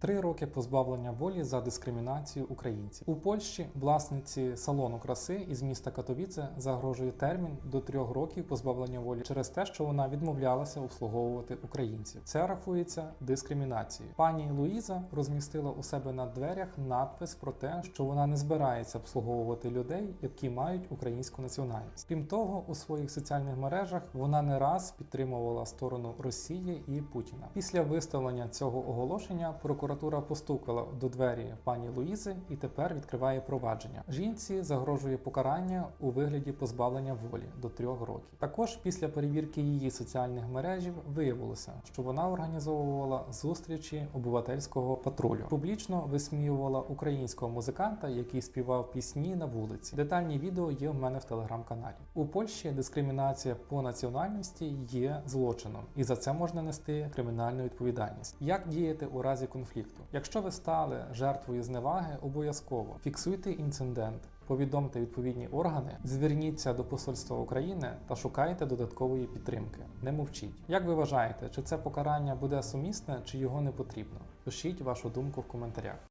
Три роки позбавлення волі за дискримінацію українців у Польщі. Власниці салону краси із міста Катовіце загрожує термін до трьох років позбавлення волі через те, що вона відмовлялася обслуговувати українців. Це рахується дискримінацією. Пані Луїза розмістила у себе на дверях надпис про те, що вона не збирається обслуговувати людей, які мають українську національність. Крім того, у своїх соціальних мережах вона не раз підтримувала сторону Росії і Путіна. Після виставлення цього оголошення прокуратура постукала до двері пані Луїзи і тепер відкриває провадження. Жінці загрожує покарання у вигляді позбавлення волі до трьох років. Також після перевірки її соціальних мережів виявилося, що вона організовувала зустрічі обивательського патрулю, публічно висміювала українського музиканта, який співав пісні на вулиці. Детальні відео є в мене в телеграм-каналі. У Польщі дискримінація по національності є злочином, і за це можна нести кримінальну відповідальність. Як діяти у разі конфлікту? Якщо ви стали жертвою зневаги, обов'язково фіксуйте інцидент. Повідомте відповідні органи, зверніться до посольства України та шукайте додаткової підтримки. Не мовчіть. Як ви вважаєте, чи це покарання буде сумісне, чи його не потрібно? Пишіть вашу думку в коментарях.